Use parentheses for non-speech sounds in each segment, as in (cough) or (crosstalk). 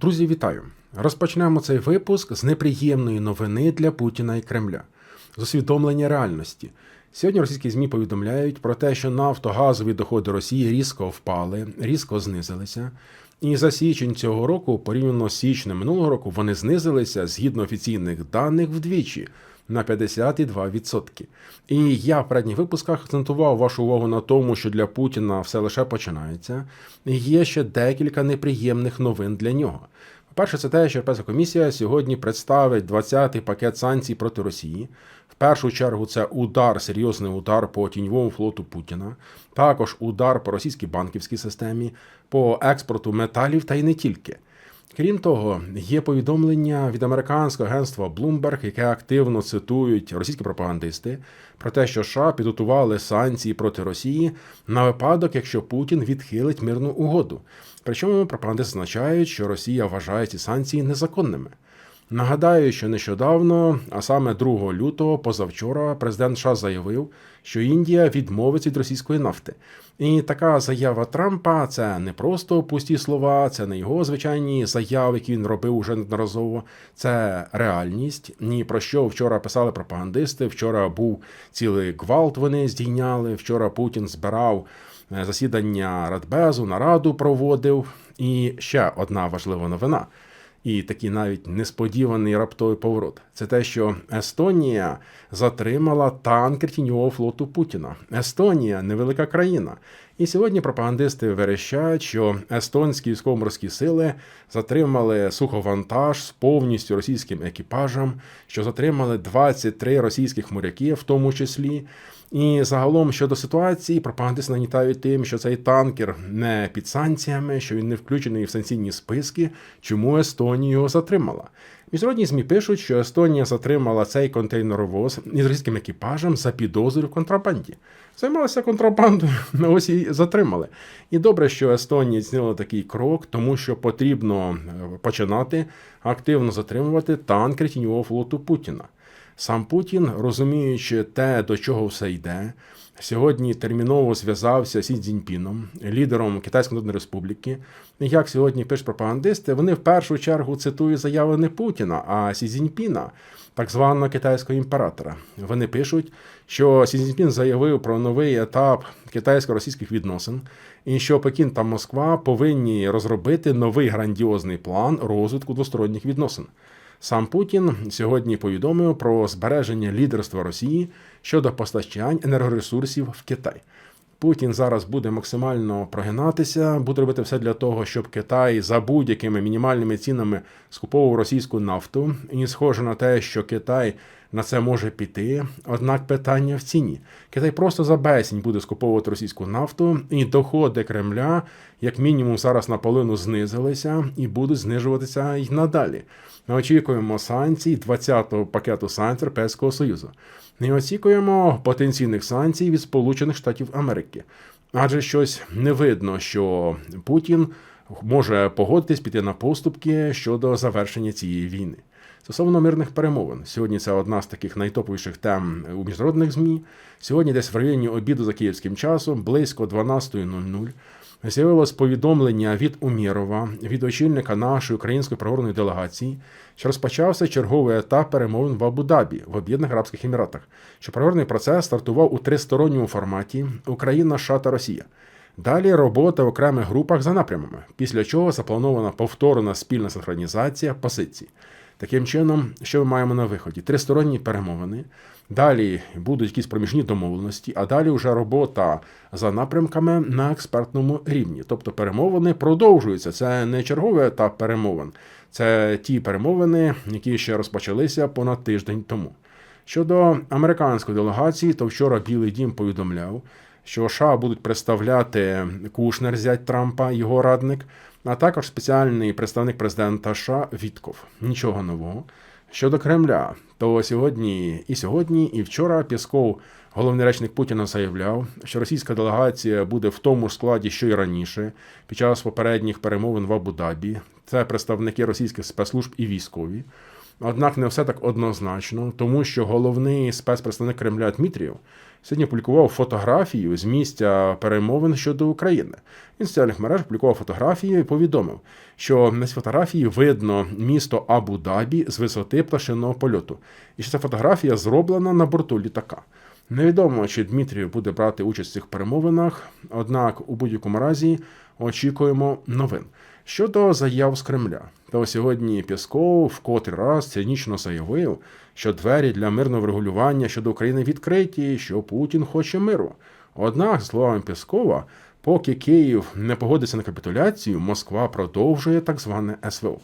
Друзі, вітаю! Розпочнемо цей випуск з неприємної новини для Путіна і Кремля з усвідомлення реальності. Сьогодні російські ЗМІ повідомляють про те, що нафтогазові доходи Росії різко впали, різко знизилися. І за січень цього року, порівняно з січнем минулого року, вони знизилися згідно офіційних даних вдвічі на 52%. І я в передніх випусках акцентував вашу увагу на тому, що для Путіна все лише починається. Є ще декілька неприємних новин для нього. Перше, це те, що Європейська комісія сьогодні представить 20-й пакет санкцій проти Росії. В першу чергу це удар, серйозний удар по тіньовому флоту Путіна, також удар по російській банківській системі, по експорту металів та й не тільки. Крім того, є повідомлення від американського агентства Bloomberg, яке активно цитують російські пропагандисти про те, що США підготували санкції проти Росії на випадок, якщо Путін відхилить мирну угоду. Причому пропагандисти зазначають, що Росія вважає ці санкції незаконними. Нагадаю, що нещодавно, а саме 2 лютого, позавчора, президент США заявив, що Індія відмовиться від російської нафти. І така заява Трампа це не просто пусті слова, це не його звичайні заяви, які він робив уже неодноразово. Це реальність. Ні про що вчора писали пропагандисти. Вчора був цілий гвалт. Вони здійняли. Вчора Путін збирав е, засідання Радбезу, нараду проводив. І ще одна важлива новина і такий навіть несподіваний раптовий поворот. Це те, що Естонія затримала танкер тіньового флоту Путіна. Естонія невелика країна. І сьогодні пропагандисти верещають, що естонські військово-морські сили затримали суховантаж з повністю російським екіпажем, що затримали 23 російських моряків, в тому числі. І загалом щодо ситуації, пропагандисти нагнітають тим, що цей танкер не під санкціями, що він не включений в санкційні списки, чому Естонія його затримала. Міжнародні ЗМІ пишуть, що Естонія затримала цей контейнеровоз із російським екіпажем за підозрою в контрабанді. Займалася контрабандою, (laughs) ось і затримали. І добре, що Естонія зняла такий крок, тому що потрібно е, починати активно затримувати танкер тіньового флоту Путіна. Сам Путін, розуміючи те, до чого все йде, сьогодні терміново зв'язався з Сі Цзіньпіном, лідером Китайської Народної Республіки. Як сьогодні пишуть пропагандисти, вони в першу чергу цитують заяви не Путіна, а Сі Цзіньпіна, так званого китайського імператора. Вони пишуть, що Сі Цзіньпін заявив про новий етап китайсько-російських відносин, і що Пекін та Москва повинні розробити новий грандіозний план розвитку двосторонніх відносин. Сам Путін сьогодні повідомив про збереження лідерства Росії щодо постачань енергоресурсів в Китай. Путін зараз буде максимально прогинатися, буде робити все для того, щоб Китай за будь-якими мінімальними цінами скуповував російську нафту. І схоже на те, що Китай на це може піти. Однак питання в ціні. Китай просто за безцінь буде скуповувати російську нафту, і доходи Кремля, як мінімум, зараз наполовину знизилися і будуть знижуватися й надалі. Ми очікуємо санкцій 20-го пакету санкцій Європейського Союзу. Не очікуємо потенційних санкцій від Сполучених Штатів Америки, адже щось не видно, що Путін може погодитись піти на поступки щодо завершення цієї війни. Стосовно мирних перемовин, сьогодні це одна з таких найтоповіших тем у міжнародних змі. Сьогодні, десь в районі обіду за київським часом, близько 12.00, з'явилось повідомлення від Умірова, від очільника нашої української правоохоронної делегації, що розпочався черговий етап перемовин в Абу-Дабі в Об'єднаних Арабських Еміратах, що переговорний процес стартував у тристоронньому форматі Україна, США та Росія. Далі робота в окремих групах за напрямами, після чого запланована повторна спільна синхронізація позицій. Таким чином, що ми маємо на виході? Тристоронні перемовини. Далі будуть якісь проміжні домовленості, а далі вже робота за напрямками на експертному рівні. Тобто перемовини продовжуються. Це не черговий етап перемовин, це ті перемовини, які ще розпочалися понад тиждень тому. Щодо американської делегації, то вчора Білий Дім повідомляв, що США будуть представляти Кушнер, зять Трампа, його радник, а також спеціальний представник президента США Вітков. Нічого нового. Щодо Кремля, то сьогодні і сьогодні, і вчора Пісков, головний речник Путіна, заявляв, що російська делегація буде в тому ж складі, що й раніше, під час попередніх перемовин в Абу-Дабі. Це представники російських спецслужб і військові. Однак не все так однозначно, тому що головний спецпредставник Кремля Дмитрієв сьогодні публікував фотографію з місця перемовин щодо України. Він в соціальних мережах публікував фотографію і повідомив, що на цій фотографії видно місто Абу-Дабі з висоти пташиного польоту, і що ця фотографія зроблена на борту літака. Невідомо, чи Дмитрій буде брати участь в цих перемовинах, однак у будь-якому разі очікуємо новин. Щодо заяв з Кремля, то сьогодні Пєсков в котрий раз цинічно заявив, що двері для мирного врегулювання щодо України відкриті, що Путін хоче миру. Однак, з словами Пєскова, поки Київ не погодиться на капітуляцію, Москва продовжує так зване СВО.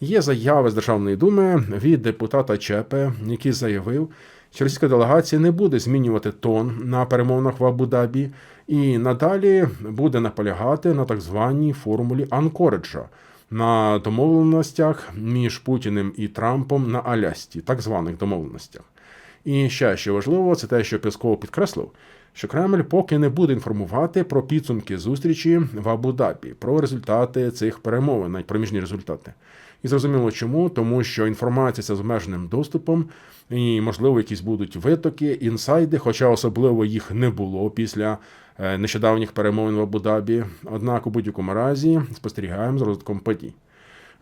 Є заяви з Державної думи від депутата Чепе, який заявив, що російська делегація не буде змінювати тон на перемовинах в Абу-Дабі і надалі буде наполягати на так званій формулі Анкориджа на домовленостях між Путіним і Трампом на Алясці, так званих домовленостях. І ще що важливо, це те, що Песков підкреслив, що Кремль поки не буде інформувати про підсумки зустрічі в Абу-Дабі, про результати цих перемовин, навіть проміжні результати. І зрозуміло чому, тому що інформація з обмеженим доступом, і, можливо, якісь будуть витоки, інсайди, хоча особливо їх не було після нещодавніх перемовин в Абу-Дабі. Однак у будь-якому разі спостерігаємо з розвитком подій.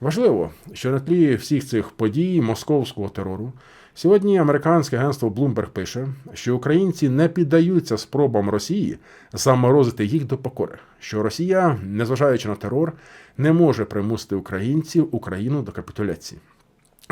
Важливо, що на тлі всіх цих подій московського терору сьогодні американське агентство Bloomberg пише, що українці не піддаються спробам Росії заморозити їх до покори, що Росія, незважаючи на терор, не може примусити українців Україну до капітуляції.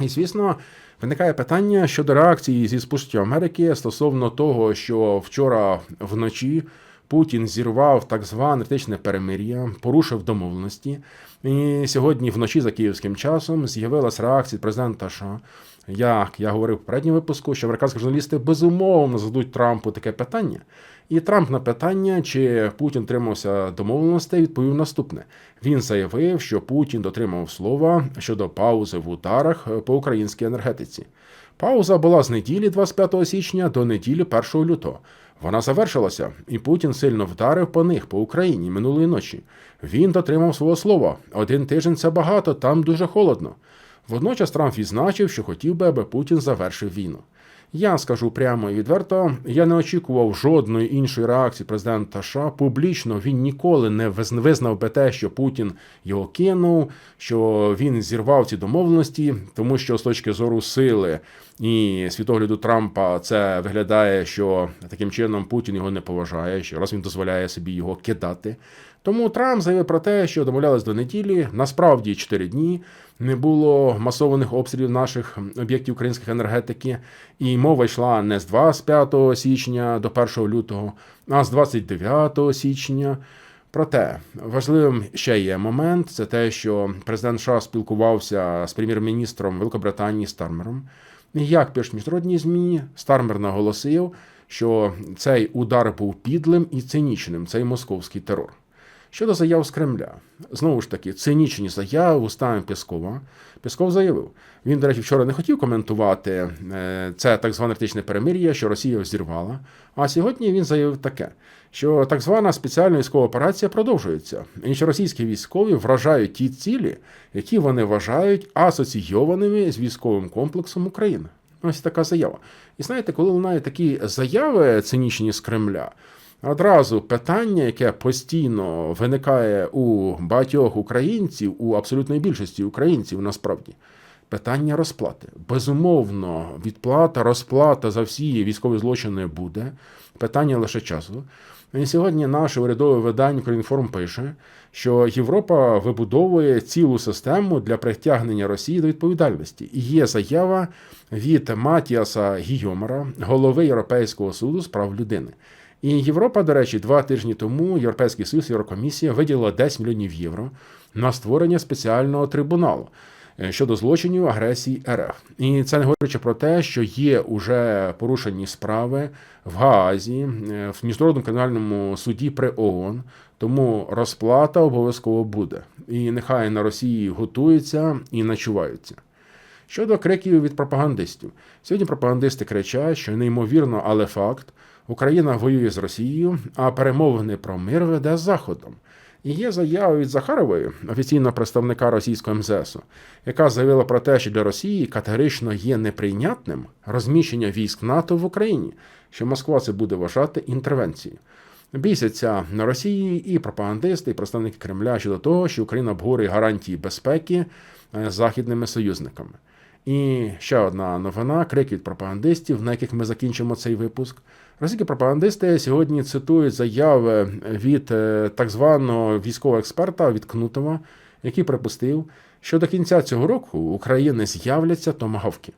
І, звісно, виникає питання щодо реакції зі Сполучених Америки стосовно того, що вчора вночі Путін зірвав так зване енергетичне перемир'я, порушив домовленості. І сьогодні вночі за київським часом з'явилася реакція президента США. Як я говорив в попередньому випуску, що американські журналісти безумовно зададуть Трампу таке питання. І Трамп на питання, чи Путін тримався домовленостей, відповів наступне: він заявив, що Путін дотримав слова щодо паузи в ударах по українській енергетиці. Пауза була з неділі 25 січня до неділі 1 лютого. Вона завершилася, і Путін сильно вдарив по них по Україні минулої ночі. Він дотримав свого слова. Один тиждень це багато, там дуже холодно. Водночас Трамп відзначив, що хотів би, аби Путін завершив війну. Я скажу прямо і відверто, я не очікував жодної іншої реакції президента США. Публічно він ніколи не визнав би те, що Путін його кинув, що він зірвав ці домовленості, тому що з точки зору сили і світогляду Трампа це виглядає, що таким чином Путін його не поважає, що раз він дозволяє собі його кидати. Тому Трамп заявив про те, що домовлялись до неділі. Насправді 4 дні не було масованих обстрілів наших об'єктів української енергетики, і мова йшла не з 25 січня до 1 лютого, а з 29 січня. Проте важливим ще є момент: це те, що президент США спілкувався з прем'єр-міністром Великобританії Стармером. Як пишуть міжнародні змі, Стармер наголосив, що цей удар був підлим і цинічним, цей московський терор. Щодо заяв з Кремля, знову ж таки, цинічні заяви устами Піскова. Пісков заявив, він, до речі, вчора не хотів коментувати е, це так зване етичне перемир'я, що Росія зірвала. А сьогодні він заявив таке, що так звана спеціальна військова операція продовжується, і що російські військові вражають ті цілі, які вони вважають асоційованими з військовим комплексом України. Ось така заява. І знаєте, коли лунають такі заяви цинічні з Кремля. Одразу питання, яке постійно виникає у багатьох українців, у абсолютної більшості українців, насправді, питання розплати. Безумовно, відплата, розплата за всі військові злочини буде. Питання лише часу. І сьогодні наше урядове видання «Українформ» пише, що Європа вибудовує цілу систему для притягнення Росії до відповідальності. І є заява від Матіаса Гійомера, голови Європейського суду з прав людини. І Європа, до речі, два тижні тому Європейський Союз, Єврокомісія виділила 10 мільйонів євро на створення спеціального трибуналу е, щодо злочинів агресії РФ. І це не говорячи про те, що є уже порушені справи в Гаазі, е, в міжнародному кримінальному суді при ООН. Тому розплата обов'язково буде. І нехай на Росії готуються і начуваються. Щодо криків від пропагандистів, сьогодні пропагандисти кричать, що неймовірно, але факт. Україна воює з Росією, а перемовини про мир веде з Заходом. І є заява від Захарової, офіційного представника російського МЗСу, яка заявила про те, що для Росії категорично є неприйнятним розміщення військ НАТО в Україні, що Москва це буде вважати інтервенцією. Бісяться на Росії і пропагандисти, і представники Кремля щодо того, що Україна обговорює гарантії безпеки е, західними союзниками. І ще одна новина: крик від пропагандистів, на яких ми закінчимо цей випуск. Російські пропагандисти сьогодні цитують заяви від е, так званого військового експерта від Кнутова, який припустив, що до кінця цього року України з'являться томагавки.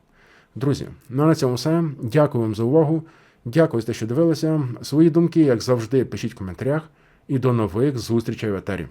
Друзі, ну на цьому все. Дякую вам за увагу. Дякую за те, що дивилися. Свої думки, як завжди, пишіть в коментарях. І до нових зустрічей в етері.